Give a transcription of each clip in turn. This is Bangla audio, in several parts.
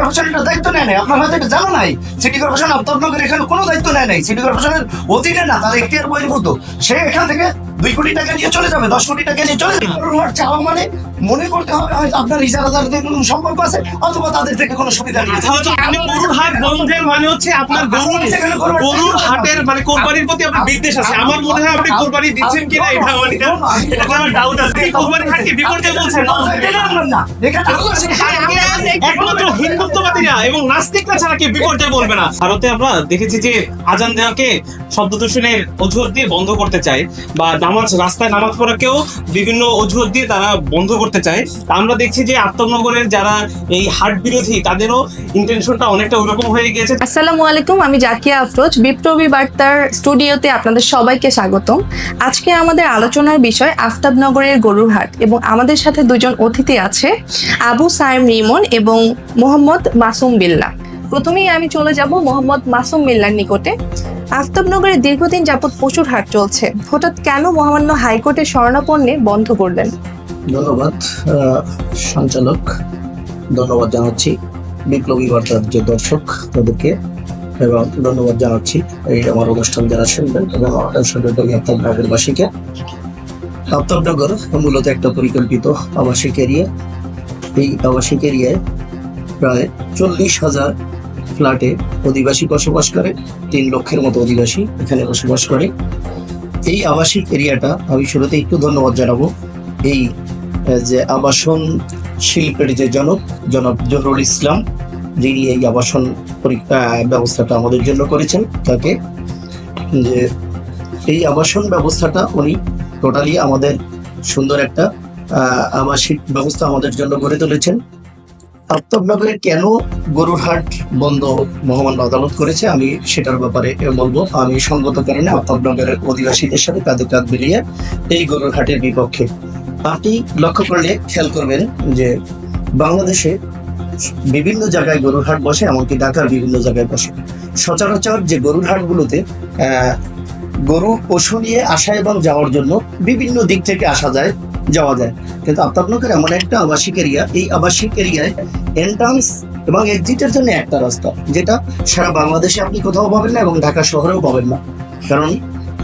কর্পোরেশন দায়িত্ব নেয় নাই, আপনার হয়তো এটা জানা নাই। সিটি কর্পোরেশন আফতাবনগর এখানে কোনো দায়িত্ব নেয় নাই। সিটি কর্পোরেশনের অধীনে না তার এখতিয়ার বহির্ভূত। সে এখান থেকে দুই কোটি টাকা নিয়ে চলে যাবে দশ কোটি টাকা নিয়ে চলে যাবে। চাওয়া মানে মনে করতে হবে হয়তো আপনার কোনো সম্পর্ক আছে? অথবা তাদের থেকে কোনো সুবিধা নেই। তাহলে গরুর হাট বন্ধের মানে হচ্ছে আপনার গরুর গরুর হাটের মানে কোরবানির প্রতি আপনার বিদ্বেষ আছে। আমার মনে হয় আপনি কোরবানি দিচ্ছেন কিনা এটা আমার এটা এটা আমার ডাউট আছে। এই হাটকে বিপর্যয় বলছেন? না একমাত্র হিন্দুত্ববাদীরা এবং নাস্তিকরা ছাড়া কেউ বিপর্যয় বলবে না? ভারতে আমরা দেখেছি যে আজান দেওয়াকে শব্দ দূষণের অজুহাত দিয়ে বন্ধ করতে চায় বা নামাজ, রাস্তায় নামাজ পড়াকেও বিভিন্ন অজুহাত দিয়ে তারা বন্ধ করতে চায়। আমরা দেখছি যে আত্মনগরের যারা এই হাট বিরোধী, তাদেরও ইন্টেনশনটা অনেকটা ওরকম হয়ে গিয়েছে। আসসালামু আলাইকুম, আমি জাকিয়া আফরোজ, বিপ্লবী বার্তার স্টুডিওতে আপনাদের সবাইকে স্বাগতম। আজকে আমাদের আলোচনার বিষয় আফতাবনগরের গরুর হাট এবং আমাদের সাথে দুজন অতিথি আছে, আবু সাইম রিমন এবং মোহাম্মদ মাসুম বিল্লা। প্রথমেই আমি চলে যাব মোহাম্মদ মাসুম বিল্লার নিকটে। আফতাবনগরে দীর্ঘদিন যাবৎ পশুর হাট চলছে। হঠাৎ কেন মহামান্য হাইকোর্টের শরণাপন্নে বন্ধ করলেন? ধন্যবাদ সঞ্চালক। ধন্যবাদ জানাচ্ছি বিপ্লবী বার্তার যে দর্শক তাদেরকে, এবং ধন্যবাদ জানাচ্ছি এই আমার অনুষ্ঠান যারা শুনবেন এবং সঙ্গে আফতাবনগরবাসীকে আফতাবনগর মূলত একটা পরিকল্পিত আবাসিক এরিয়া। এই আবাসিক এরিয়ায় প্রায় চল্লিশ হাজার ফ্ল্যাটে অধিবাসী বসবাস করে, তিন লক্ষের মতো অধিবাসী এখানে বসবাস করে। এই আবাসিক এরিয়াটা আমি শুরুতে একটু ধন্যবাদ জানাব। এই যে আবাসন শিল্পের যে জনক, জনাব জহরুল ইসলাম, যিনি এই আবাসন ব্যবস্থাটা আমাদের জন্য করেছেন তাকে, যে এই আবাসন ব্যবস্থাটা উনি টোটালি আমাদের সুন্দর একটা আবাসিক ব্যবস্থা আমাদের জন্য গড়ে তুলেছেন। আফতাবনগরে কেন গরুর হাট বন্ধ মহামান্য আদালত করেছে, আমি সেটার ব্যাপারে বলব। আমি সঙ্গত কারণে আফতাবনগরের অধিবাসীদের সাথে কাঁধে কাঁধ মিলিয়ে এই গরুর হাটের বিপক্ষে আপনি লক্ষ্য করলে খেয়াল করবেন যে বাংলাদেশে বিভিন্ন জায়গায় গরুর হাট বসে, এমনকি ঢাকার বিভিন্ন জায়গায় বসে। সচরাচর যে গরুর হাটগুলোতে গরু, পশু নিয়ে আসা এবং যাওয়ার জন্য বিভিন্ন দিক থেকে আসা যায়, যাওয়া যায়। কিন্তু আফতাবনগর এমন একটা আবাসিক এরিয়া এই আবাসিক এরিয়ায় এন্ট্রান্স এবং এক্সিটের জন্য একটা রাস্তা, যেটা সারা বাংলাদেশে আপনি কোথাও পাবেন না এবং ঢাকা শহরেও পাবেন না। কারণ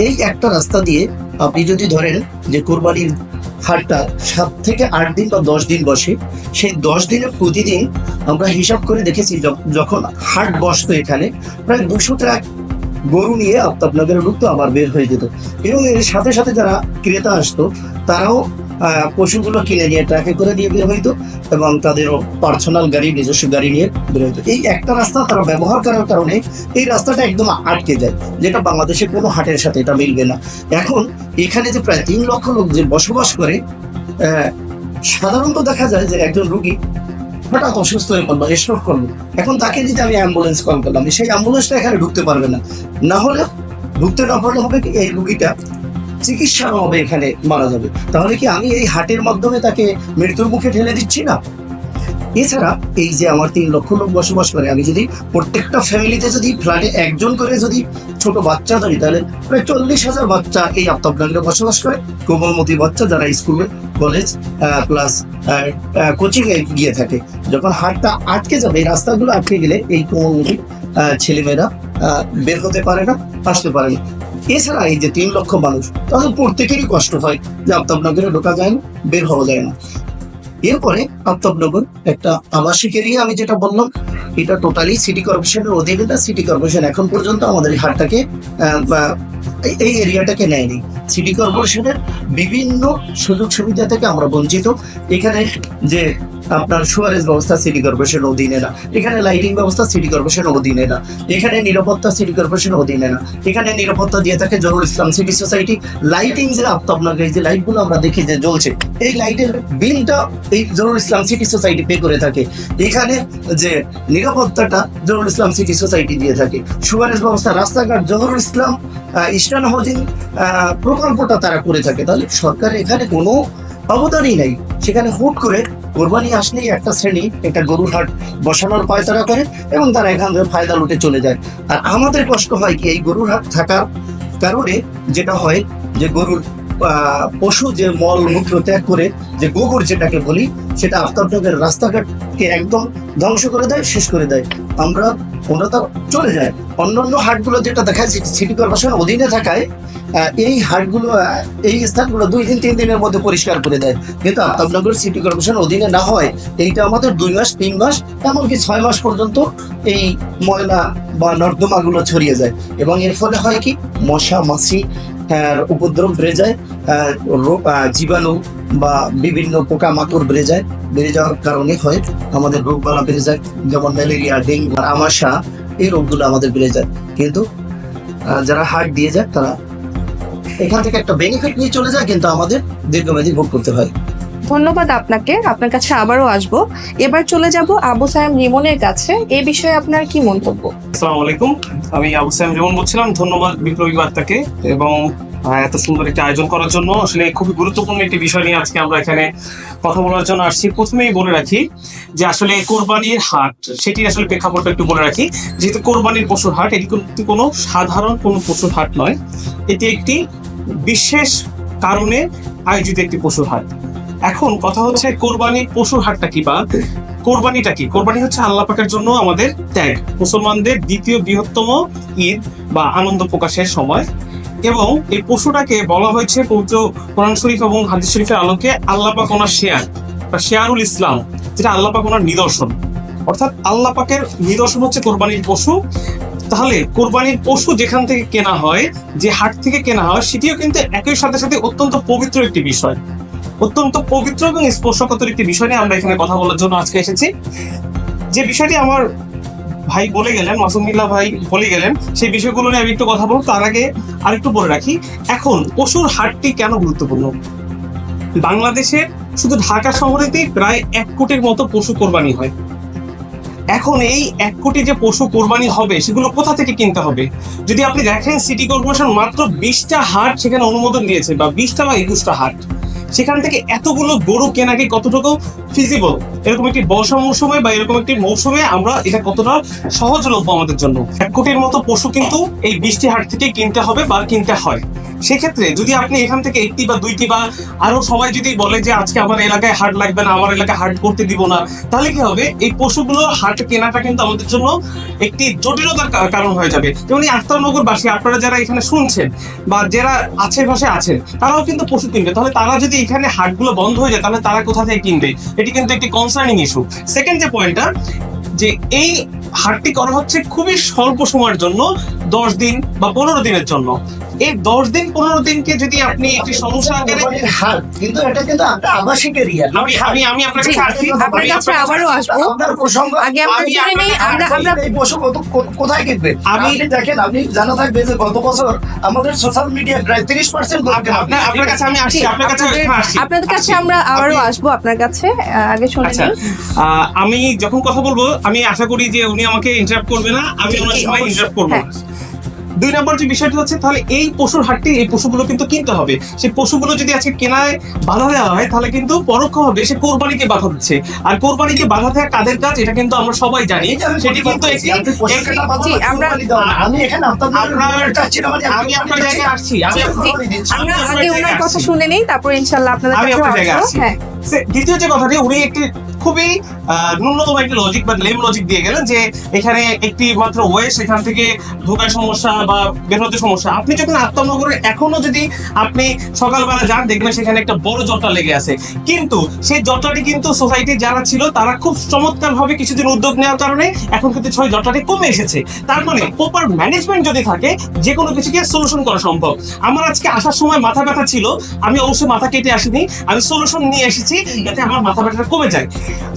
এই একটা রাস্তা দিয়ে আপনি যদি ধরেন যে কোরবানির হাটটা সাত থেকে আট দিন বা দশ দিন বসে, সেই দশ দিনে প্রতিদিন আমরা হিসাব করে দেখেছি যখন হাট বসতো এখানে, প্রায় দুশো ট্রাক গরু নিয়ে আফতাবনগরে ঢুকতো আবার বের হয়ে যেত। এবং এর সাথে সাথে যারা ক্রেতা আসতো, তারাও পশুগুলো কিনে নিয়ে ট্রাকে করে দিয়ে বের হইতো এবং তাদের পার্সোনাল গাড়ি, নিজস্ব গাড়ি নিয়ে বের হইতো। এই একটা রাস্তা তারা ব্যবহার করার কারণে এই রাস্তাটা একদম আটকে যায়, যেটা বাংলাদেশের কোনো হাটের সাথে এটা মিলবে না। এখন এখানে যে প্রায় তিন লক্ষ লোক যে বসবাস করে সাধারণত দেখা যায় যে একজন রুগী হঠাৎ অসুস্থ হয়ে পড়ল স্ট্রোক করল। এখন তাকে যদি আমি অ্যাম্বুলেন্স কল করলাম সেই অ্যাম্বুলেন্সটা এখানে ঢুকতে পারবে না। না হলে ঢুকতে না পারলে হবে কি, এই রুগীটা চিকিৎসা হবে এখানে মারা যাবে। তাহলে কি আমি এই হাটের মাধ্যমে তাকে মৃত্যুর মুখে ঠেলে দিচ্ছি না? এছাড়া এই যে আমার তিন লক্ষ লোক বসবাস করে, আমি যদি প্রত্যেকটা ফ্যামিলিতে যদি ফ্ল্যাটে একজন করে যদি ছোট বাচ্চা ধরি, তাহলে প্রায় চল্লিশ হাজার বাচ্চা এই আফতাবনগরে বসবাস করে। কোমলমতি বাচ্চা যারা স্কুলে কলেজ প্লাস কোচিংয়ে গিয়ে থাকে। যখন হাটটা আটকে যাবে, এই রাস্তাগুলো আটকে গেলে এই কোমলমতি ছেলেমেয়েরা বের হতে পারে না, আসতে পারে না। এছাড়া এই যে তিন লক্ষ মানুষ তাদের প্রত্যেকেরই কষ্ট হয় যে আফতাবনগরে ঢোকা যায় না, বের হওয়া যায় না। এরপরে আফতাবনগর একটা আবাসিক এরিয়া আমি যেটা বললাম, এটা টোটালি সিটি কর্পোরেশনের অধীনে সিটি কর্পোরেশন এখন পর্যন্ত আমাদের হাটটাকে এই এরিয়াটাকে নেয়নি। সিটি কর্পোরেশনের বিভিন্ন সুযোগ সুবিধা থেকে আমরা বঞ্চিত। এখানে যে আপনার সুয়ারেজ ব্যবস্থা সিটি কর্পোরেশনের অধীনে না। এখানে লাইটিং ব্যবস্থা সিটি কর্পোরেশনের অধীনে না। এখানে নিরাপত্তা সিটি কর্পোরেশনের অধীনে না। এখানে নিরাপত্তা দিয়ে থাকে Zarul Islam city society. Lighting যে আপনাকে এই যে লাইটগুলো আমরা দেখি যে জ্বলছে, এই লাইটের বিলটা এই Zarul Islam city society pay করে থাকে। এখানে যে নিরাপত্তাটা জরুল ইসলাম সিটি সোসাইটি দিয়ে থাকে। সুয়ারেজ ব্যবস্থা, রাস্তাঘাট, জহরুল ইসলাম ইস্টার্ন হাউজিং প্রকল্পটা তারা করে থাকে। তাহলে সরকার এখানে কোনো অবদানই নেই। সেখানে হুট করে কোরবানি আসলেই একটা শ্রেণি, একটা গরুর হাট বসানোর পায়তারা করে এবং তারা এখান থেকে ফায়দা লুটে চলে যায়। আর আমাদের কষ্ট হয় কি, এই গরুর হাট থাকার কারণে যেটা হয় যে গরুর পশু যে মল মূত্র ত্যাগ করে যে গোবর যেটাকে বলি, সেটা আফতাবনগরের রাস্তাঘাটকে একদম ধ্বংস করে দেয়, শেষ করে দেয়। আমরা ওরা তো চলে যায়। অন্যান্য হাটগুলো যেটা দেখা যায় সিটি কর্পোরেশন অধীনে থাকায় এই হাটগুলো এই স্থানগুলো দুই দিন, তিন দিনের মধ্যে পরিষ্কার করে দেয়। কিন্তু আফতাবনগর সিটি কর্পোরেশন অধীনে না হয়, এইটা আমাদের দুই মাস, তিন মাস, এমনকি ছয় মাস পর্যন্ত এই ময়লা বা নর্দমাগুলো ছড়িয়ে যায়। এবং এর ফলে হয় কি, মশা, মাছি উপদ্রব বেড়ে যায় জীবাণু বা বিভিন্ন পোকামাকড় বেড়ে যায় বেড়ে যাওয়ার কারণে হয় আমাদের রোগবালা বেড়ে যায় যেমন ম্যালেরিয়া ডেঙ্গু আর আমাশা এই রোগগুলো আমাদের বেড়ে যায়। কিন্তু আহ, যারা হার্ট দিয়ে যায় তারা এখান থেকে একটা বেনিফিট নিয়ে চলে যায় কিন্তু আমাদের দীর্ঘমেয়াদী ভোগ করতে হয়। ধন্যবাদ আপনাকে। আপনার কাছে আবারও আসব। এবার চলে যাব আবু সায়েম রিমনের কাছে। এ বিষয়ে আপনার কি মন্তব্য? আসসালামু আলাইকুম। আমি আবু সাইম যেমন বলছিলাম। ধন্যবাদ বিপ্লবী বার্তাকে এবং এত সুন্দর একটি আয়োজন করার জন্য। আসলে খুবই গুরুত্বপূর্ণ একটি বিষয় নিয়ে আজকে আমরা এখানে কথা বলার জন্য আসছি। প্রথমেই বলে রাখি যে আসলে কোরবানির হাট সেটি আসলে প্রেক্ষাপটটা একটু বলে রাখি। যেহেতু কোরবানির পশুর হাট, এটি কিন্তু কোনো সাধারণ কোনো পশুর হাট নয়। এটি একটি বিশেষ কারণে আয়োজিত একটি পশুর হাট। এখন কথা হচ্ছে কোরবানির পশুর হাটটা কি বা কোরবানিটা কি? কোরবানি হচ্ছে আল্লাহ পাকের জন্য আমাদের ত্যাগ। মুসলমানদের দ্বিতীয় বৃহত্তম ঈদ বা আনন্দ প্রকাশের সময়। এবং এই পশুটাকে বলা হয়েছে পবিত্র কোরআন শরীফ এবং হাদিস শরীফের আলোকে আল্লাহ পাক ওনার শেয়ার, বা শেয়ারুল ইসলাম, যেটা আল্লাহ পাক ওনার নিদর্শন। অর্থাৎ আল্লাপাকের নিদর্শন হচ্ছে কোরবানির পশু। তাহলে কোরবানির পশু যেখান থেকে কেনা হয়, যে হাট থেকে কেনা হয়, সেটিও কিন্তু একই সাথে সাথে অত্যন্ত পবিত্র একটি বিষয়। অত্যন্ত পবিত্র এবং স্পর্শকাতর একটি বিষয় নিয়ে আমরা এখানে কথা বলার জন্য আজকে এসেছি। যে বিষয়টি আমার ভাই বলে গেলেন মাসুমিল্লাহ ভাই বলে গেলেন, সেই বিষয়গুলো নিয়ে আমি একটু কথা বলব। তার আগে আরেকটু বলে রাখি, এখন পশুর হাটটি কেন গুরুত্বপূর্ণ? বাংলাদেশে শুধু ঢাকা শহরেতেই প্রায় এক কোটির মতো পশু কোরবানি হয়। এখন এই এক কোটি যে পশু কোরবানি হবে, সেগুলো কোথা থেকে কিনতে হবে? যদি আপনি দেখেন সিটি কর্পোরেশন মাত্র বিশটা হাট সেখানে অনুমোদন দিয়েছে, বা বিশটা বা একুশটা হাট। সেখান থেকে এতগুলো গরু কেনা কি কতটুকু ফিজিবল এরকম একটি বর্ষা মৌসুমে বা এরকম একটি মৌসুমে আমরা এটা কতটা সহজলভ্য আমাদের জন্য? এক কোটির মতো পশু কিন্তু এই বৃষ্টি হাট থেকে কিনতে হবে বা কিনতে হয়। সেক্ষেত্রে যদি আপনি এখান থেকে একটি বা দুইটি বা আরও সবাই যদি বলে যে আজকে আমার এলাকায় হাট লাগবে না, আমার এলাকায় হাট করতে দিব না, তাহলে কি হবে? এই পশুগুলো হাট কেনাটা কিন্তু আমাদের জন্য একটি জটিলতার কারণ হয়ে যাবে। যেমন এই আখতারনগরবাসী আপনারা যারা এখানে শুনছেন বা যারা আছে আশেপাশে আছেন, তারাও কিন্তু পশু কিনবে। তাহলে তারা যদি এখানে হাটগুলো বন্ধ হয়ে যায়, তাহলে তারা কোথা থেকে কিনবে? এটি কিন্তু একটি কনসার্নিং ইস্যু সেকেন্ড যে পয়েন্টটা যে এই হাটটি করা হচ্ছে খুবই স্বল্প সময়ের জন্য, দশ দিন বা পনেরো দিনের জন্য। এই দশ দিন পনেরো দিনকে যদি আপনি একটি সমস্যা আকারে হাট কিন্তু এটা কিন্তু আবাসিক এরিয়া আমি আমি আমি আপনার আসছি আপনার কাছে আবারও আসব। আপনার প্রসঙ্গ আগে আমরা আমি জেনে নেই আমরা আমরা এই পশু কত কোথায় কিনবে আমি- দেখেন আপনি জানা থাকবে যে গত বছর আমাদের সোশ্যাল মিডিয়া প্রায় তিরিশ পার্সেন্ট আপনার আপনার কাছে আমি আসছি আপনার কাছে আসছি। আপনাদের কাছে আমরা আবারও আসব আপনার কাছে। আগে শুনে আচ্ছা আহ, আমি যখন কথা বলব আমি আশা করি যে উনি আমাকে ইন্টারাপ্ট করবে না আমি ওনার সময় ইন্টারাপ্ট করব না। দুই নম্বর যে বিষয়টি হচ্ছে তাহলে এই পশুর হাটটি এই পশুগুলো কিন্তু কিনতে হবে। সেই পশুগুলো যদি আজকে কেনায় বাধা দেওয়া হয় তাহলে কিন্তু পরোক্ষভাবে সে কোরবানিকে বাধা দিচ্ছে। আর কোরবানিকে বাধা দেওয়া কাদের কাজ এটা কিন্তু আমরা সবাই জানি। সেটি কিন্তু আমি আপনার- জায়গায় আসছি। আমরা আগে ওনার কথা। শুনে নেই তারপর ইনশাল্লাহ আপনাদের আমি আপনার জায়গায় আসছি। হ্যাঁ। দ্বিতীয় যে কথাটি উনি একটি খুবই ন্যূনতম একটি লজিক বা লেম লজিক দিয়ে গেলেন যে এখানে একটি মাত্র ওয়ে, সেখান থেকে ঢোকার সমস্যা বা বের হতে সমস্যা। আপনি যখন আত্মনগরে এখনও যদি আপনি সকালবেলা যান, দেখবেন সেখানে একটা বড় জটলা লেগে আছে। কিন্তু সেই জটলাটি কিন্তু সোসাইটির যারা ছিল, তারা খুব চমৎকার ভাবে কিছুদিন উদ্যোগ নেওয়ার কারণে এখন কিন্তু ছয় জটলাটি কমে এসেছে। তার মানে প্রপার ম্যানেজমেন্ট যদি থাকে যে কোনো কিছুকে সলিউশন করা সম্ভব। আমার আজকে আসার সময় মাথা ব্যথা ছিল, আমি অবশ্যই মাথা কেটে আসিনি। আমি সলিউশন নিয়ে এসেছি যাতে আমার মাথা ব্যথাটা কমে যায়।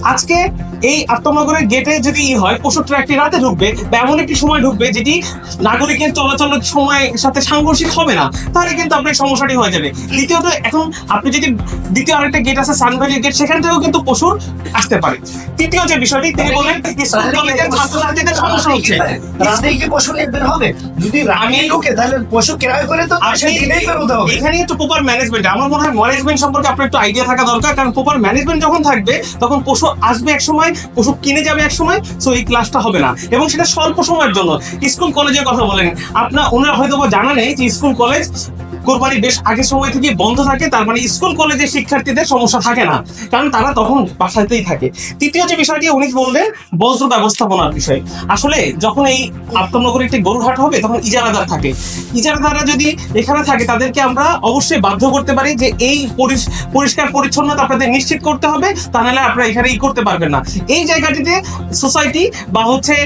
আজকে এই আত্মনগরের গেটে যদি ই হয় পশু ট্রাকটি রাতে ঢুকবে বা এমন একটি সময় ঢুকবে যেটি নাগরিকের চলাচলের সময়ের সাথে সাংঘর্ষিক হবে না তাহলে কিন্তু আপনার সমস্যাটি হয়ে যাবে। দ্বিতীয়ত এখন আপনি যদি দ্বিতীয় আরেকটা গেট আছে সানভ্যালির গেট সেখান থেকেও কিন্তু পশু আসতে পারে। তৃতীয় যে বিষয়টি তিনি বলেন স্কুল কলেজের ছাত্রছাত্রীদের সমস্যা হচ্ছে। রাতে কি পশু বের হবে? যদি আমি- ঢুকে তাহলে পশু ক্রয় করে তো দিনেই বেরোতে হবে। এখানে একটু প্রপার ম্যানেজমেন্ট আমার মনে হয় ম্যানেজমেন্ট সম্পর্কে আপনার একটু আইডিয়া থাকা দরকার কারণ প্রপার ম্যানেজমেন্ট যখন থাকবে তখন পশু আসবে এক সময়, পশু কিনে যাবে এক সময় সো এই ক্লাসটা হবে না। এবং সেটা স্বল্প সময়ের জন্য। স্কুল কলেজের কথা বলেন। আপনার, ওনারা হয়তো বা জানা নেই যে স্কুল কলেজ কোরবানি বেশ আগের সময় থেকে বন্ধ থাকে, তার মানে স্কুল কলেজের শিক্ষার্থীদের সমস্যা থাকে না। কারণ তারা তখন বাসাতেই থাকে। তৃতীয় যে বিষয়টি, উনি বললেন? বজ্র ব্যবস্থাপনার বিষয়। আসলে যখন এই আত্মনগরে একটি গরুহাট হবে, তখন ইজারাদার থাকে। ইজারাদাররা যদি এখানে থাকে, তাদেরকে আমরা অবশ্যই বাধ্য করতে পারি যে এই পরিষ্কার পরিচ্ছন্নতা আপনাদের নিশ্চিত করতে হবে, তা নাহলে আপনারা এখানে ই করতে পারবেন না। এই জায়গাটিতে সোসাইটি বা হচ্ছে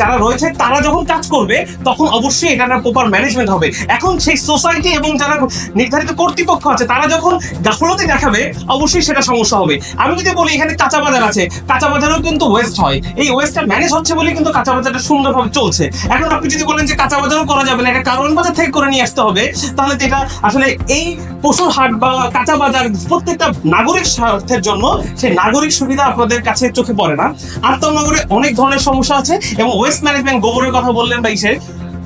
যারা রয়েছে, তারা যখন কাজ করবে, তখন অবশ্যই এটা প্রপার ম্যানেজমেন্ট হবে। এখন সেই সোসাইটি এবং যারা নির্ধারিত কর্তৃপক্ষ আছে, তারা যখন গাফলতি দেখাবে, অবশ্যই সেটা সমস্যা হবে। আমি যদি বলি, এখানে কাঁচা বাজার আছে। কাঁচা বাজারেও কিন্তু ওয়েস্ট হয়। এই ওয়েস্টটা ম্যানেজ হচ্ছে বলে কিন্তু কাঁচা বাজারটা সুন্দরভাবে চলছে। এখন আপনি যদি বলেন যে কাঁচা বাজারও করা যাবে না, এটা কারণ বাজার থেকে করে নিয়ে আসতে হবে, তাহলে তো এটা আসলে এই পশুর হাট বা কাঁচা বাজার প্রত্যেকটা নাগরিক স্বার্থের জন্য সেই নাগরিক সুবিধা আপনাদের কাছে চোখে পড়ে না। আত্মনগরে অনেক ধরনের সমস্যা আছে এবং ওয়েস্ট ম্যানেজমেন্ট গোবরের কথা বললেন বা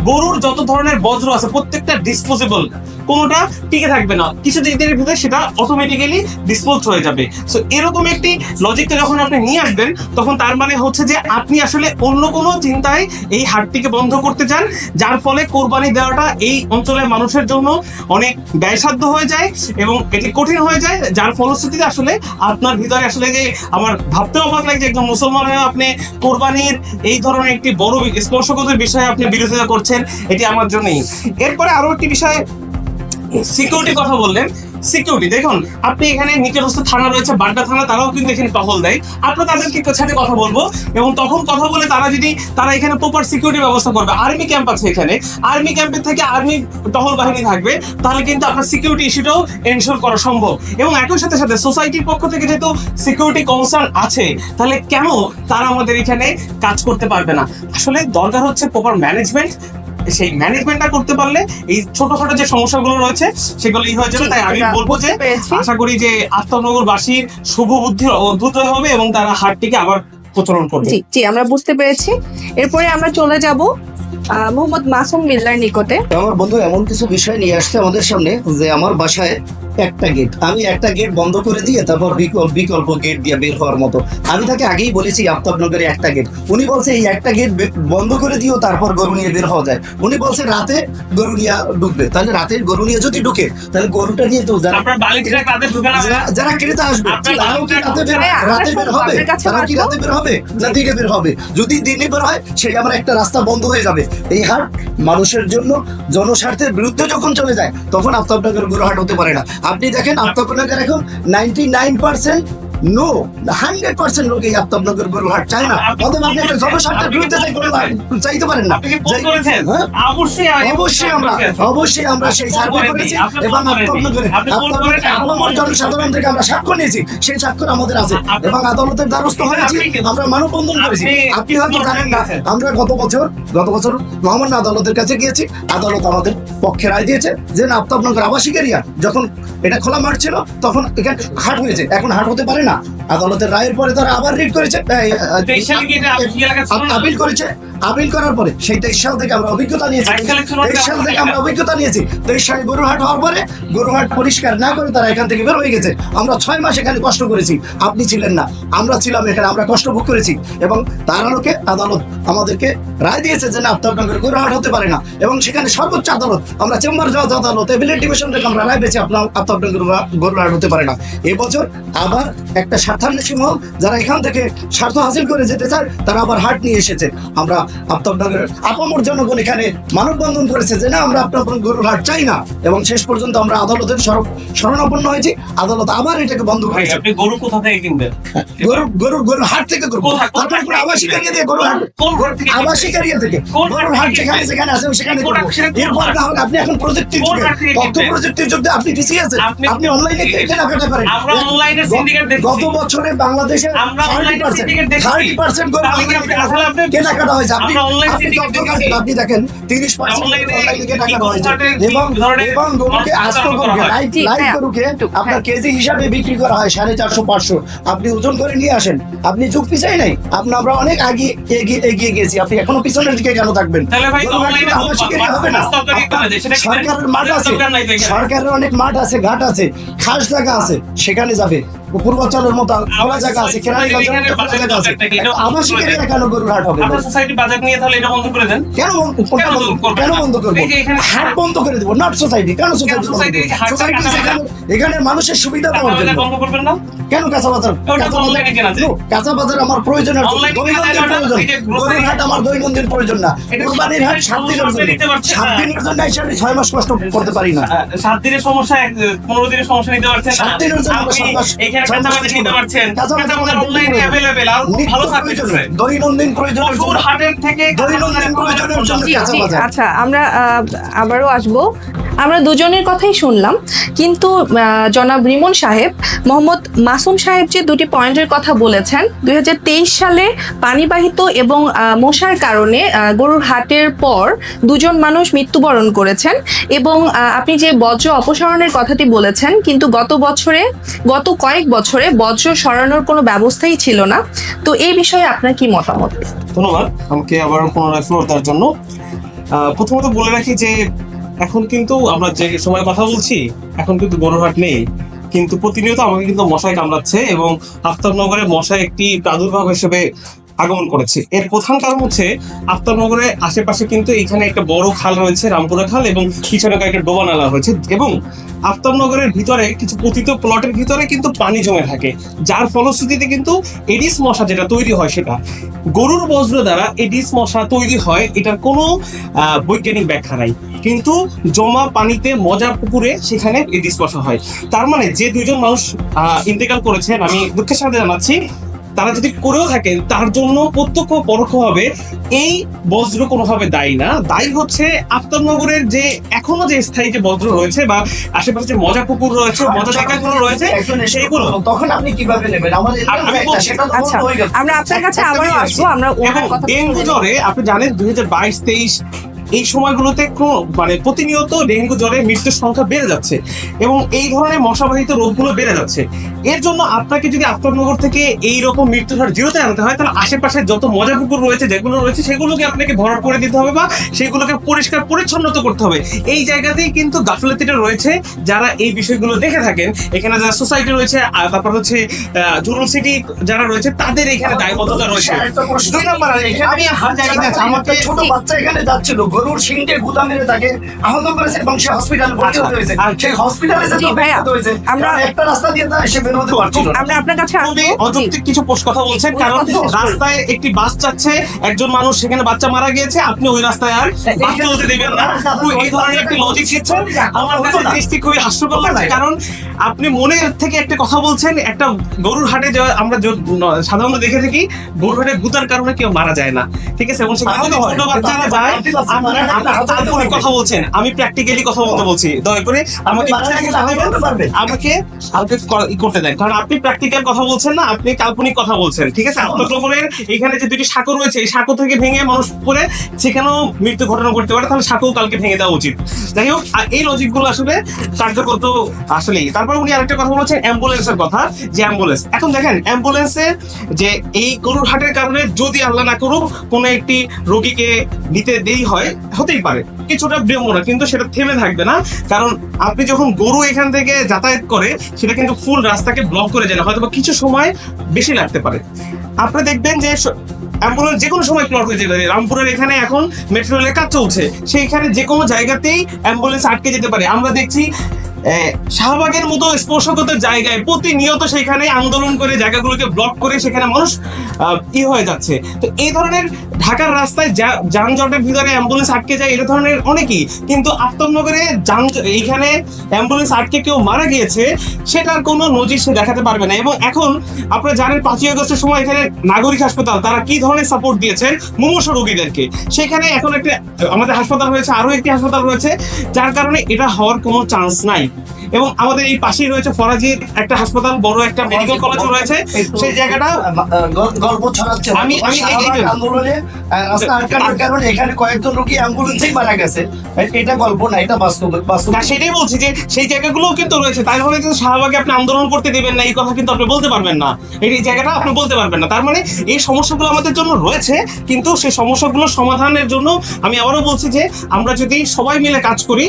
গরুর যত ধরনের বজ্র আছে, প্রত্যেকটা ডিসপোজেবল কোনোটা টিকে থাকবে না। কিছু দিনের ভিতরে সেটা অটোমেটিক্যালি ডিসপোজ হয়ে যাবে। সো এরকম একটি লজিকটা যখন আপনি নিয়ে আসবেন, তখন তার মানে হচ্ছে যে আপনি আসলে অন্য কোনো চিন্তায় এই হাটটিকে বন্ধ করতে চান, যার ফলে কোরবানি দেওয়াটা এই অঞ্চলের মানুষের জন্য অনেক ব্যয়সাধ্য হয়ে যায় এবং এটি কঠিন হয়ে যায়, যার ফলশ্রুতিতে আসলে আপনার ভিতরে আসলে যে আমার ভাবতেও অবাক লাগে একজন মুসলমান হয়ে আপনি কোরবানির এই ধরনের একটি বড় স্পর্শকতার বিষয়ে আপনি বিরোধিতা করছেন, এটি আমার জন্যই। এরপরে আরও একটি বিষয় সিকিউরিটি কথা বললেন। সিকিউরিটি দেখুন, আপনি এখানে নিকটস্থ থানা রয়েছে, বাড্ডা থানা, তারাও কিন্তু এখানে টহল দেয়। আমরা তাদেরকে সাথে কথা বলব এবং তখন কথা বলে তারা যদি, তারা এখানে প্রপার সিকিউরিটি ব্যবস্থা করবে। আর্মি ক্যাম্প আছে এখানে। আর্মি ক্যাম্পের থেকে আর্মি টহল বাহিনী থাকবে, তাহলে কিন্তু আপনার সিকিউরিটি ইস্যুটাও এনশোর করা সম্ভব। এবং একই সাথে সাথে সোসাইটির পক্ষ থেকে যেহেতু সিকিউরিটি কনসার্ন আছে, তাহলে কেন তারা আমাদের এখানে কাজ করতে পারবে না? আসলে দরকার হচ্ছে প্রপার ম্যানেজমেন্ট সেই ম্যানেজমেন্টটা করতে পারলে এই ছোটখাটো যে সমস্যাগুলো রয়েছে সেগুলো ই হয়ে যাবে। তাই আমি বলব যে আশা করি যে আত্মনগরবাসীর শুভ বুদ্ধির অদ্ভুত হবে এবং তারা হাটটিকে আবার প্রচলন করবে। জি জি আমরা বুঝতে পেরেছি। এরপরে আমরা চলে যাব মোহাম্মদ মাসুম মিল্লার নিকটে। আমার বন্ধু এমন কিছু বিষয় নিয়ে আসছে আমাদের সামনে যে আমার বাসায় একটা গেট আমি একটা গেট বন্ধ করে দিয়ে তারপর বিকল্প বিকল্প গেট দিয়ে বের হওয়ার মতো। আমি তাকে আগেই বলেছি আফতাবনগরে একটা গেট উনি বলছে এই একটা গেট বন্ধ করে দিও তারপর গরু নিয়ে বের হওয়া যায়। উনি বলছে রাতে গরু নিয়ে ঢুকবে। তাহলে রাতে গরু নিয়ে যদি ঢুকে তাহলে গরুটা নিয়ে তো যারা যারা- যারা ক্রেতা আসবে তারাও কি রাতে বের রাতে বের হবে? তারাও কি রাতে বের হবে? না দিনে বের হবে। যদি দিনে বের হয় সেই আমার একটা রাস্তা বন্ধ হয়ে যাবে। এই হাট মানুষের জন্য জনস্বার্থের বিরুদ্ধে যখন চলে যায়, তখন আফতাবনগর গরু হাট হতে পারে না। আপনি দেখেন আফতাবনগর এখন ninety nine percent no hundred percent লোক এই আফতাবনগর গরু হাট চায় না। অতএব আপনি একটা জনস্বার্থের বিরুদ্ধে চাইতে পারেন না। হ্যাঁ? অবশ্যই আমরা অবশ্যই আমরা সেই সার্ভে করেছি এবং জনসাধারণ থেকে আমরা নিয়েছি সেই আমাদের আছে। এবং আদালতের দ্বারস্থ হয়েছি। আমরা মানববন্ধন করেছি। আপনি- হয়তো জানেন না আমরা গত বছর গত বছর মহামান্য আদালতের কাছে গিয়েছি। আদালত আমাদের পক্ষে রায় দিয়েছে যে না আফতাবনগর আবাসিক এরিয়া যখন এটা খোলা মাঠ ছিল তখন এখানে হাট হয়েছে। এখন হাট হতে পারে না। আদালতের রায়ের পরে তারা আবার রিট করেছে। না? আপিল করেছে। আপিল করার পরে সেই তেইশ সাল থেকে আমরা অভিজ্ঞতা নিয়েছি। তেইশ সাল থেকে আমরা অভিজ্ঞতা নিয়েছি। তেইশ সালে গরুহাট হওয়ার পরে গরুহাট পরিষ্কার না করে তারা এখান থেকে বের হয়ে গেছে। আমরা ছয় মাস এখানে কষ্ট করেছি। আপনি ছিলেন না। আমরা ছিলাম এখানে আমরা কষ্ট ভোগ করেছি। এবং তার আলোকে আদালত আমাদেরকে রায় দিয়েছে যে না আফতাবনগর গরুহাট হতে পারে না। এবং সেখানে সর্বোচ্চ আদালত আমরা চেম্বার জজ আদালত এভিলেট ডিভিশন থেকে আমরা রায় পেয়েছি আপনার আফতাবনগর গরুহাট হতে পারে না। এবছর আবার একটা স্বার্থান্বেষী মহল যারা এখান থেকে স্বার্থ হাসিল করে যেতে চায় তারা আবার হাট নিয়ে এসেছে। আমরা আফতাবনগরের আপামর জনগণ এখানে মানববন্ধন করেছে যে না আমরা আপনার হাট চাই না। এবং শেষ পর্যন্ত আমরা আদালতের শর- শরণাপন্ন হয়েছি। আদালত আবার এটাকে বন্ধ করেছে। আপনি গরু কোথা থেকে কিনবেন? গরু গরু গরুর হাট থেকে? কোন তারপরে থেকে? আবাসিক এরিয়া দিয়ে গরুর হাট। কোন হাট থেকে? আবাসিক এরিয়া থেকে। গরুর হাট যেখানে যেখানে আছে সেখানে এরপর? না হলে আপনি এখন প্রযুক্তির যুগে তথ্য প্রযুক্তির যুগে আপনি পিছিয়ে আছেন আপনি- অনলাইনে কেনাকাটা করেন। আমরা অনলাইনে syndicate গত বছরে বাংলাদেশে আমরা অনলাইনে দেখছি। থার্টি পার্সেন্ট গরু কেনাকাটা হয়েছে। আপনি আমরা অনলাইন আপনি syndicate তথ্য দেখছি। কাটেন, আপনি দেখেন তিরিশ পার্সেন্ট অনলাইনে অনলাইনে কি কেনাকাটা হয়েছে হাটের কি এবং এবং গরুকে আস্ত গরুকে লাইভ লাইভ গরুকে আপনার। কেজি হিসাবে বিক্রি করা হয় সাড়ে চারশো পাঁচশো। আপনি ওজন করে নিয়ে আসেন। আপনি যুগ পিছাই নাই? আপনি আমরা অনেক আগে এগিয়ে এগিয়ে গেছি। আপনি এখনও পিছনের দিকে কেন থাকবেন? হবে না। সরকারের মাঠ আছে। সরকারের অনেক মাঠ আছে ঘাট আছে খাস জায়গা আছে সেখানে যাবে। পূর্বাঞ্চলের মতো খোলা জায়গা আছে কেরানীগঞ্জের মতো খোলা জায়গা আছে। আবাসিকের কেন গরুর হাট হবে। সোসাইটি বাজার নিয়ে তাহলে এটা বন্ধ করে দেন? কেন বন্ধ কেন বন্ধ- করব? হাট বন্ধ করে দেবো নট সোসাইটি কেন সোসাইটি সোসাইটি এখানে মানুষের সুবিধা দেওয়ার জন্য। বন্ধ করবেন না? কেন কাঁচা বাজার কাঁচা বাজার- আমার প্রয়োজনের জন্য। Online এ দৈনন্দিন কেনা যায় না, প্রয়োজন। এই যে grocery- আমার দৈনন্দিন প্রয়োজন না। এটা কুরবানির হাট সাত দিনের জন্য? সাত দিনের জন্য এসে আমি ছয় মাস কষ্ট করতে পারি না। সাত দিনের সমস্যা পনেরো দিনের সমস্যা নিতে পারছেন সাত দিনের জন্য নিতে পারছেন। দৈনন্দিন জন্য। হাটের থেকে দৈনন্দিন প্রয়োজনের জন্য জি, কাঁচা জি, বাজার আচ্ছা আমরা আহ, আবারও আসব। আমরা দুজনের কথাই শুনলাম, কিন্তু জনাব রিমন সাহেব, মোহাম্মদ মাসুম সাহেব যে দুটি পয়েন্টের কথা বলেছেন দু হাজার তেইশ সালে পানিবাহিত এবং মশার কারণে গরুর হাটের পর দুজন মানুষ মৃত্যুবরণ করেছেন এবং আপনি যে বজ্র অপসারণের কথাটি বলেছেন, কিন্তু গত বছরে, গত কয়েক বছরে বজ্র সরানোর কোনো ব্যবস্থাই ছিল না। তো এই বিষয়ে আপনার কি মতামত? ধন্যবাদ। আমাকে আবার পুনরায় ফ্লোর দেওয়ার জন্য। প্রথমত বলে রাখি যে এখন কিন্তু আমরা যে সময় কথা বলছি, এখন কিন্তু বড়হাট নেই। কিন্তু প্রতিনিয়ত আমাকে কিন্তু মশায় কামড়াচ্ছে এবং আফতাবনগরে মশা একটি প্রাদুর্ভাব হিসেবে আগমন করেছে। এর প্রধান কারণ হচ্ছে আফতাবনগরের আশেপাশে কিন্তু এখানে একটা বড় খাল রয়েছে, রামপুরা খাল, এবং পিছনে কয়েকটা ডোবা নালা রয়েছে। এবং আফতাবনগরের ভিতরে কিছু পতিত প্লটের ভিতরে কিন্তু পানি জমে থাকে। যার ফলশ্রুতিতে কিন্তু এডিস মশা যেটা তৈরি হয় সেটা। গরুর বজ্র দ্বারা এডিস মশা তৈরি হয়, এটার কোনো বৈজ্ঞানিক ব্যাখ্যা নাই। কিন্তু জমা পানিতে মজার পুকুরে সেখানে এডিস মশা হয়। তার মানে যে দুইজন মানুষ ইন্তেকাল করেছেন, আমি দুঃখের সাথে জানাচ্ছি তারা যদি করেও থাকেন তার জন্য প্রত্যক্ষ পরোক্ষভাবে এই বজ্র কোনোভাবে দায়ী না। দায়ী হচ্ছে আফতাবনগরের যে এখনও যে স্থায়ী যে বজ্র রয়েছে বা আশেপাশে যে মজা পুকুর রয়েছে মজা জায়গাগুলো রয়েছে সেইগুলো। তখন আপনি কীভাবে নেবেন? আমাদের আমি বলছি, আচ্ছা। আমরা আপনার কাছে আবারও আসব আমরা ডেঙ্গু জ্বরে আপনি জানেন দুই হাজার বাইশ তেইশ এই সময়গুলোতে মানে প্রতিনিয়ত ডেঙ্গু জ্বরে মৃত্যুর সংখ্যা বেড়ে যাচ্ছে এবং এই ধরনের মশাবাহিত রোগগুলো বেড়ে যাচ্ছে। এর জন্য আপনাকে যদি আফতাবনগর থেকে এই রকম মৃত্যুর হার জিরোতে আনতে হয় তাহলে আশেপাশে যত মজা পুকুর রয়েছে যেগুলো রয়েছে সেগুলোকে আপনাকে ভরাট করে দিতে হবে বা সেগুলোকে পরিষ্কার পরিচ্ছন্নতা করতে হবে। এই জায়গাতেই কিন্তু গাফলতিটা রয়েছে। যারা এই বিষয়গুলো দেখে থাকেন এখানে যারা সোসাইটি রয়েছে তারপর হচ্ছে জুরুল সিটি যারা রয়েছে তাদের এখানে দায়বদ্ধতা রয়েছে। দুই নম্বর এখানে আমি হার জায়গাতে একটা ছোট বাচ্চা এখানে যাচ্ছিল গরুর শিংটে গুদা মেরে তাকে আহত করেছে এবং সে হসপিটালে ভর্তি হতে হয়েছে। সেই হসপিটালে যে হয়েছে আমরা- একটা রাস্তা দিয়ে তার সে বের হতে পারছিল আমরা আপনার কাছে অযৌক্তিক কিছু পোস্ট কথা বলছেন কারণ রাস্তায় একটি বাস যাচ্ছে একজন মানুষ সেখানে বাচ্চা মারা গিয়েছে আপনি ওই রাস্তায় আর বাস চলতে দেবেন না। আপনি এই ধরনের একটি লজিক দিচ্ছেন আমার কাছে জিনিসটি খুবই হাস্যকর লাগছে কারণ আপনি মনের থেকে একটা কথা বলছেন একটা গরুর হাটে যে আমরা সাধারণত দেখে থাকি গরুর হাটে গুতার কারণে কেউ মারা যায় না। ঠিক আছে? এবং সেখানে যদি ছোট বাচ্চারা যায় আপনি কাল্পনিক কথা বলছেন আমি প্র্যাকটিক্যালি কথা বলতে বলছি। দয়া করে আমাকে। আমাকে করতে দেন। কারণ আপনি প্র্যাকটিক্যাল কথা বলছেন না আপনি কাল্পনিক কথা বলছেন ঠিক আছে? আত্মগ্রহণের এখানে যে দুটি সাঁকো রয়েছে এই সাঁকো থেকে ভেঙে মানুষ পড়ে সেখানেও মৃত্যু ঘটনা করতে পারে তাহলে সাঁকো কালকে ভেঙে দেওয়া উচিত। যাই হোক এই লজিকগুলো আসলে কার্যকর তো আসলেই। তারপর উনি আরেকটা কথা বলেছেন অ্যাম্বুলেন্সের কথা যে অ্যাম্বুলেন্স। এখন দেখেন অ্যাম্বুলেন্সে যে এই গরুর হাটের কারণে যদি আল্লাহ না করুক কোনো একটি রোগীকে নিতে দেরি হয় হতেই পারে। কিছুটা বিড়ম্বনা কিন্তু সেটা থেমে থাকবে না। কারণ আপনি যখন গরু এখান থেকে যাতায়াত করে, সেটা কিন্তু ফুল রাস্তাকে ব্লক করে যায় না হয়তো কিছু সময় বেশি লাগতে পারে। আপনি দেখবেন যে অ্যাম্বুলেন্স যে কোনো সময় প্লট হয়ে যেতে পারে। রামপুরের এখানে এখন মেট্রো রেলের কাজ চলছে। সেইখানে যে কোনো জায়গাতেই অ্যাম্বুলেন্স আটকে যেতে পারে। আমরা দেখছি শাহবাগের মতো স্পর্শকতার জায়গায় প্রতিনিয়ত সেখানে আন্দোলন করে জায়গাগুলোকে ব্লক করে সেখানে মানুষ ই হয়ে যাচ্ছে। তো এই ধরনের ঢাকার রাস্তায় যানজটের ভিতরে অ্যাম্বুলেন্স আটকে যায় এই ধরনের অনেকই। কিন্তু আফতাবনগরে যান, এইখানে অ্যাম্বুলেন্স আটকে কেউ মারা গিয়েছে, সেটার কোনো নজির সে দেখাতে পারবে না। এবং এখন আপনারা জানেন, পাঁচই আগস্টের সময় এখানে নাগরিক হাসপাতাল, তারা কি ধরনের সাপোর্ট দিয়েছেন? মুমূর্ষ রোগীদেরকে। সেখানে এখন একটা, আমাদের হাসপাতাল রয়েছে আরও একটি হাসপাতাল রয়েছে, যার কারণে এটা হওয়ার কোনো চান্স নাই। Bye. এবং আমাদের এই পাশেই রয়েছে ফরাজির একটা হাসপাতাল বড় একটা মেডিকেল কলেজ রয়েছে। সেই জায়গাটা গল্প ছড়াচ্ছে। আমি- আমি- আন্দোলনে রাস্তা আটকানোর কারণে এখানে কয়েকজন রোগী অ্যাম্বুলেন্সেই মারা গেছে। এটা গল্প না এটা বাস্তব বাস্তব। না সেটাই বলছি যে সেই জায়গাগুলোও কিন্তু রয়েছে। তাই বলে কিন্তু শাহবাগে আপনি আন্দোলন করতে দেবেন না এই কথা কিন্তু আপনি বলতে পারবেন না। এই জায়গাটা আপনি বলতে পারবেন না। তার মানে এই সমস্যাগুলো আমাদের জন্য রয়েছে কিন্তু সেই সমস্যাগুলো সমাধানের জন্য আমি আবারও বলছি যে আমরা যদি সবাই মিলে কাজ করি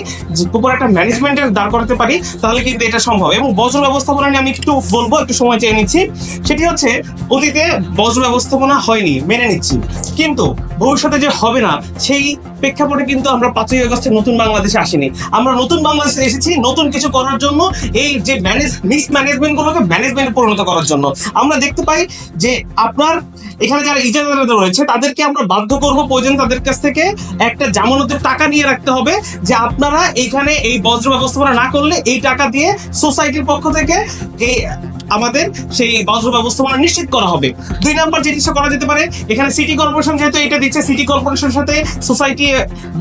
উপর একটা ম্যানেজমেন্টের দাঁড় করাতে পারি তাহলে কিন্তু এটা সম্ভব। এবং বজ্র ব্যবস্থাপনা নিয়ে আমি একটু বলব, একটু সময় চেয়ে নিচ্ছি। সেটি হচ্ছে, অতীতে বজ্র ব্যবস্থাপনা হয়নি, মেনে নিচ্ছি। কিন্তু ভবিষ্যতে যে হবে না, সেই প্রেক্ষাপটে কিন্তু আমরা পাঁচই আগস্টে নতুন বাংলাদেশে আসিনি। আমরা নতুন বাংলাদেশে এসেছি নতুন কিছু করার জন্য, এই যে ম্যানেজ মিস ম্যানেজমেন্ট গুলোকে ম্যানেজমেন্টে পরিণত করার জন্য। আমরা দেখতে পাই যে আপনার এখানে যারা ইজারাদার রয়েছে, তাদেরকে আমরা বাধ্য করব প্রয়োজন তাদের কাছ থেকে একটা জামানতের টাকা নিয়ে রাখতে হবে, যে আপনারা এখানে এই বজ্র ব্যবস্থাপনা না করলে এই টাকা দিয়ে সোসাইটির পক্ষ থেকে এই আমাদের সেই বজ্র ব্যবস্থাপনা নিশ্চিত করা হবে। দুই নাম্বার জিনিসটা করা যেতে পারে, এখানে সিটি কর্পোরেশন যেহেতু এটা দিচ্ছে সিটি কর্পোরেশনের সাথে সোসাইটি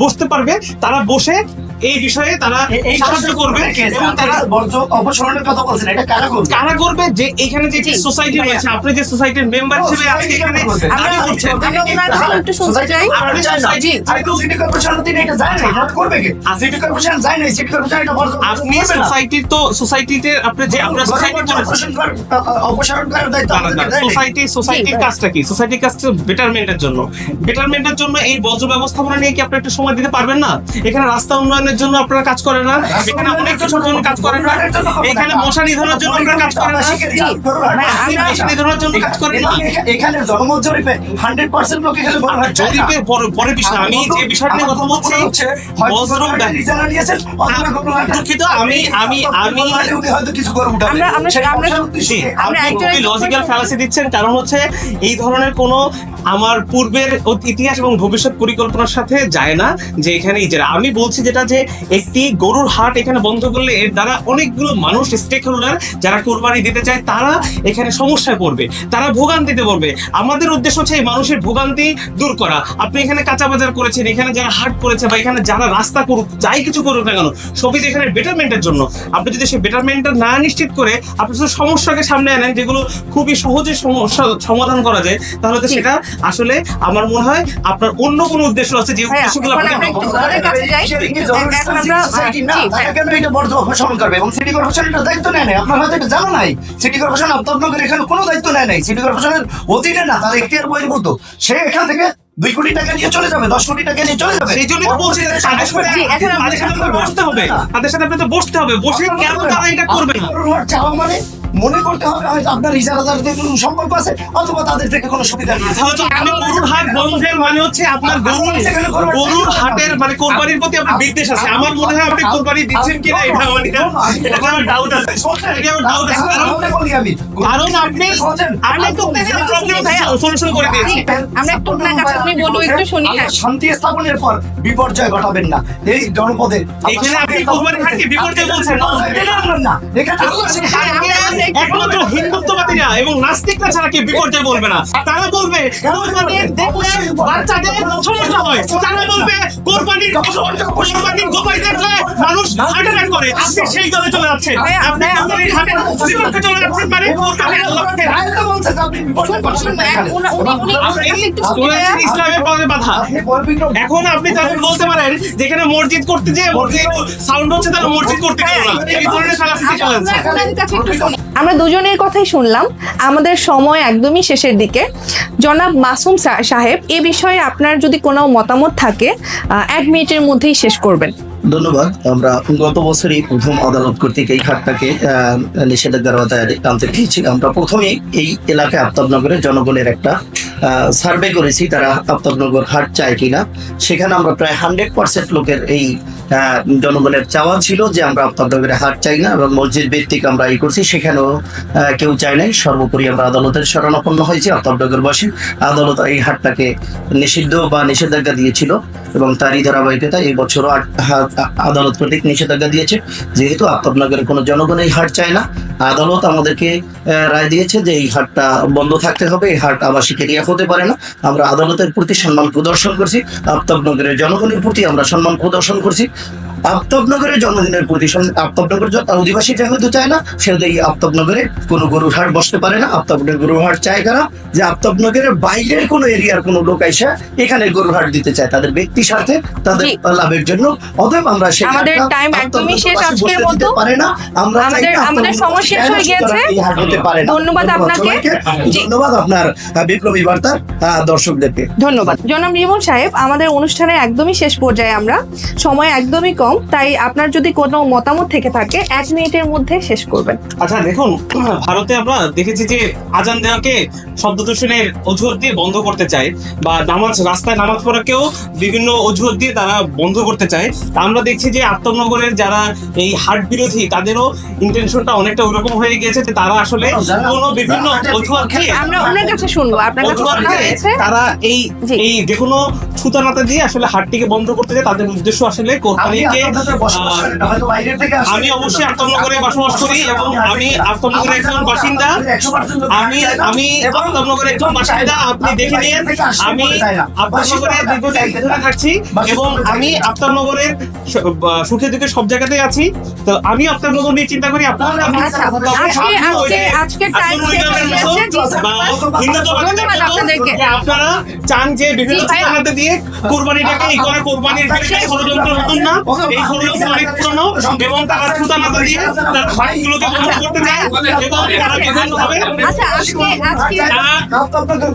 বসতে পারবে, তারা বসে এই বিষয়ে তারা সাহায্য করবে এবং তারা বর্জ্য অপসারণের কথা বলছেন এটা কারা করবে? কারা করবে? যে এখানে যে সোসাইটি রয়েছে আপনি যে সোসাইটির মেম্বার হিসেবে আজকে এখানে আমরা- দাবি করছেন আপনি বর্জ্য তো সোসাইটিতে আপনি যে আমরা সোসাইটি সোসাইটির কাজটা কি? সোসাইটির কাজটা বেটারমেন্টের জন্য। বেটারমেন্টের জন্য এই বজ্র ব্যবস্থাপনা নিয়ে কি আপনি একটু সময় দিতে পারবেন না? এখানে রাস্তা উন্নয়নের জন্য আপনারা কাজ করেন না এখানে অনেক কিছুর জন্য কাজ করেন না এখানে মশা নিধনের জন্য আপনারা কাজ করেন না। মশা নিধনের জন্য কাজ করেন না। এখানে জনমত জরিপে হান্ড্রেড পার্সেন্ট লোক এখানে বড় হয় জরিপে পরে- পরে বিষয় আমি যে বিষয়টা নিয়ে কথা বলছি দুঃখিত আমি আমি আমি হয়তো কিছু করে আপনি লজিক্যাল ফ্যালাসি দিচ্ছেন কারণ হচ্ছে এই ধরনের কোনো আমার পূর্বের ইতিহাস এবং ভবিষ্যৎ পরিকল্পনার সাথে যায় না যে এখানে আমি বলছি যেটা যে একটি গরুর হাট এখানে বন্ধ করলে এর দ্বারা অনেকগুলো মানুষ স্টেক হোল্ডার যারা কোরবানি দিতে চায় তারা এখানে সমস্যায় পড়বে। তারা ভোগান্তিতে পড়বে। আমাদের উদ্দেশ্য হচ্ছে এই মানুষের ভোগান্তি দূর করা। আপনি এখানে কাঁচা বাজার করেছেন এখানে যারা হাট করেছে বা এখানে যারা রাস্তা করুক যাই কিছু করুক না কেন সবই এখানে বেটারমেন্টের জন্য। আপনি যদি সেই বেটারমেন্টটা না নিশ্চিত করে আপনি শুধু সমস্যাকে সামনে আনেন যেগুলো খুবই সহজে সমস্যা সমাধান করা যায় তাহলে তো সেটা আসলে আমার মনে হয় আপনার অন্য কোনো উদ্দেশ্য আছে যে হ্যাঁ, উদ্দেশ্যগুলো এখন এখন আমরা- সোসাইটি না? তারা হ্যাঁ। কেন এটা বর্জ্য অপসারণ করবে? এবং সিটি কর্পোরেশনের দায়িত্ব নেয় নাই। আপনারা হয়তো এটা জানো নাই। সিটি কর্পোরেশন আপনাদের এখানে কোনো দায়িত্ব নেয় নাই। সিটি কর্পোরেশনের অধীনে না, তার এখতিয়ার বহির্ভূত। সে এখান থেকে দুই কোটি টাকা নিয়ে চলে যাবে, দশ কোটি টাকা নিয়ে চলে যাবে। সেই জন্যই তো বলছি তাদের সাথে- বসতে হবে তাদের সাথে আপনাদের বসতে হবে বসে কেন তারা এটা করবে না চাওয়া মানে মনে করতে হবে হয়তো আপনার ইজারাদারদের কোনো সম্পর্ক আছে? অথবা তাদের থেকে কোনো সুবিধা নেই। তাহলে গরুর হাট বন্ধের মানে হচ্ছে আপনার গরুর গরুর হাটের মানে কোরবানির প্রতি আপনার বিদ্বেষ আছে। আমার মনে হয় আপনি কোরবানি দিচ্ছেন কিনা এটা আমার এটা আমার ডাউট আছে। এটা আমার ডাউট আছে। কারণ তাহলে বলি আমি। কারণ আপনি আপনি তো প্রবলেম সলিউশন করে দিয়েছি। আমরা একটু ওনার কাছে উনি বলুন একটু শুনি। শান্তি স্থাপনের পর বিপর্যয় ঘটাবেন না। এই জনপদে এখানে আপনি কোরবানির হাটকে বিপর্যয় বলছেন। না। না। এখানে একমাত্র হিন্দুত্ববাদীরা এবং নাস্তিকরা ছাড়া কেউ বিপর্যয় বলবে না। তারা বলবে কোরবানির দেখলে বাচ্চাদের সমস্যা হয়। তারা বলবে কোরবানির কোরবানির গোপাই দেখলে মানুষ অ্যাটাক করে। আপনি সেই দলে চলে যাচ্ছেন। আপনি হাটের বিপক্ষে চলে যাচ্ছেন মানে কোরবানির রায়তা বলছে আপনি বিপর্যয় ঘটাবেন না এখানে। আপনি। ইসলামের বাধা। এখন তাদের বলতে পারেন যেখানে মসজিদ করতে যে সাউন্ড হচ্ছে তারা মসজিদ করতে গেল না। এই ধরনের ফেলাফিটি চলে যাচ্ছে আমরা দুজনের কথাই শুনলাম। আমাদের সময় একদমই শেষের দিকে। জনাব মাসুম সাহেব, এ বিষয়ে আপনার যদি কোনো মতামত থাকে এক মিনিটের মধ্যেই শেষ করবেন। ধন্যবাদ। আমরা গত বছরই প্রথম আদালত কর্তৃক এই হাটটাকে নিষেধাজ্ঞার আওতায় আনতে পেরেছি। আমরা প্রথমে এই এলাকায় আফতাবনগরের জনগণের একটা সার্ভে করেছি তারা আফতাবনগর হাট চায় কিনা। সেখানে আমরা প্রায় হান্ড্রেড পার্সেন্ট লোকের এই জনগণের চাওয়া ছিল যে আমরা আফতাবনগরে হাট চাই না এবং মসজিদ ভিত্তিক আমরা এই করছি। সেখানেও কেউ চায় নাই। সর্বোপরি আমরা আদালতের শরণাপন্ন হয়েছি। আফতাবনগরবাসী আদালত এই হাটটাকে নিষিদ্ধ বা নিষেধাজ্ঞা দিয়েছিল। এবং তারই ধারাবাহিকতা এই বছরও আদালত কর্তৃক নিষেধাজ্ঞা দিয়েছে। যেহেতু আপনাদের কোনো জনগণ এই হাট চায় না, আদালত আমাদেরকে রায় দিয়েছে যে এই হাটটা বন্ধ থাকতে হবে, এই হাট আবাসিক এরিয়া হতে পারে না। আমরা আদালতের প্রতি সম্মান প্রদর্শন করছি, আফতাবনগরের জনগণের প্রতি আমরা সম্মান প্রদর্শন করছি। আফতাবনগরের জনগণের প্রতি আফতাবনগর অধিবাসী যেহেতু চায় না সেহেতু এই আফতাবনগরে কোনো গরুর হাট বসতে পারে না আফতাবনগর গরুর হাট চায় কারা? যে আফতাবনগরের বাইরের কোনো এরিয়ার কোনো লোক এসে এখানে গরুর হাট দিতে চায় তাদের ব্যক্তি স্বার্থে তাদের লাভের জন্য। অতএব আমরা সেই আমাদের time একদমই শেষ আজকের মতো। পারে না। আমরা আমাদের- আমাদের সময় শেষ হয়ে গিয়েছে। পারে না। ধন্যবাদ আপনাকে। ধন্যবাদ আপনার বিপ্লবী বার্তার আহ, দর্শকদেরকে। ধন্যবাদ। জনাব রিমন সাহেব আমাদের অনুষ্ঠানে একদমই শেষ পর্যায়ে আমরা সময় একদমই কম। কম তাই আপনার যদি কোনো মতামত থেকে থাকে এক মিনিটের মধ্যে শেষ করবেন। আচ্ছা দেখুন ভারতে আমরা দেখেছি যে আজান দেওয়াকে শব্দ দূষণের অজুহাত দিয়ে বন্ধ করতে চায় বা নামাজ রাস্তায় নামাজ পড়াকেও বিভিন্ন অজুহাত দিয়ে তারা বন্ধ করতে চায়। তা আমরা দেখছি যে আত্মনগরের যারা এই হাট বিরোধী তাদেরও ইন্টেনশনটা অনেকটা ওরকম হয়ে গিয়েছে যে তারা আসলে কোনো বিভিন্ন অজুহাত দিয়ে আমরা ওনার কাছে শুনব আপনার কাছে হয়েছে? তারা এই। এই যে কোনো ছুতানাতা দিয়ে আসলে হাটটিকে বন্ধ করতে চায় তাদের উদ্দেশ্য আসলে কোরবানিকে আমি অবশ্যই আফতাবনগরে বসবাস করি এবং আমি আফতাবনগরের একজন বাসিন্দা। আমি আমি আফতাবনগরের একজন বাসিন্দা আপনি দেখে নিন। আমি আফতাবনগরে দীর্ঘদিন ধরে থাকছি এবং আমি আফতাবনগরের স- সুখে দুঃখে সব জায়গাতেই আছি। তো আমি আফতাবনগর নিয়ে চিন্তা করি আপনারা আচ্ছা আপনাদেরকে। আপনারা চান যে বিভিন্ন দিয়ে কোরবানিটাকে এই করে কোরবানির ক্ষেত্রে ষড়যন্ত্র নতুন না। এই ষড়যন্ত্র অনেক পুরনো এবং তারা সুতানাতা দিয়ে তার ফাইলগুলোকে বন্ধ করতে চায় এবং তারা বিভিন্ন হবে আচ্ছা আজকে আজকে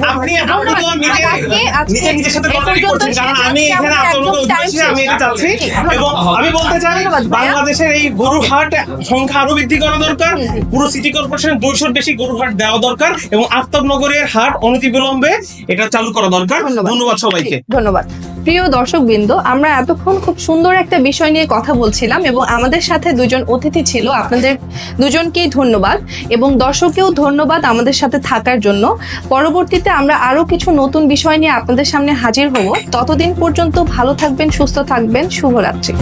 আপনি আপনি তো নিজে আজকে- আজকে নিজে নিজের সাথে এই করছেন কারণ আমি এখানে আমাদের উদ্দেশ্যে আমি এটা চাচ্ছি। এবং আমি বলতে চাই বাংলাদেশের এই গরু হাট সংখ্যা আরও বৃদ্ধি করা দরকার। পুরো সিটি কর্পোরেশনের দুইশোর বেশি গরু হাট দেওয়া দরকার এবং আফতাবনগরের হাট অনতিবিলম্বে এটা চালু করা দরকার। ধন্যবাদ। সবাইকে। ধন্যবাদ। প্রিয় দর্শক বৃন্দ আমরা এতক্ষণ খুব সুন্দর একটা বিষয় নিয়ে কথা বলছিলাম এবং আমাদের সাথে দুজন অতিথি ছিল। আপনাদের দুজনকেই ধন্যবাদ এবং দর্শককেও ধন্যবাদ আমাদের সাথে থাকার জন্য। পরবর্তীতে আমরা আরও কিছু নতুন বিষয় নিয়ে আপনাদের সামনে হাজির হব। ততদিন পর্যন্ত ভালো থাকবেন, সুস্থ থাকবেন। শুভরাত্রি।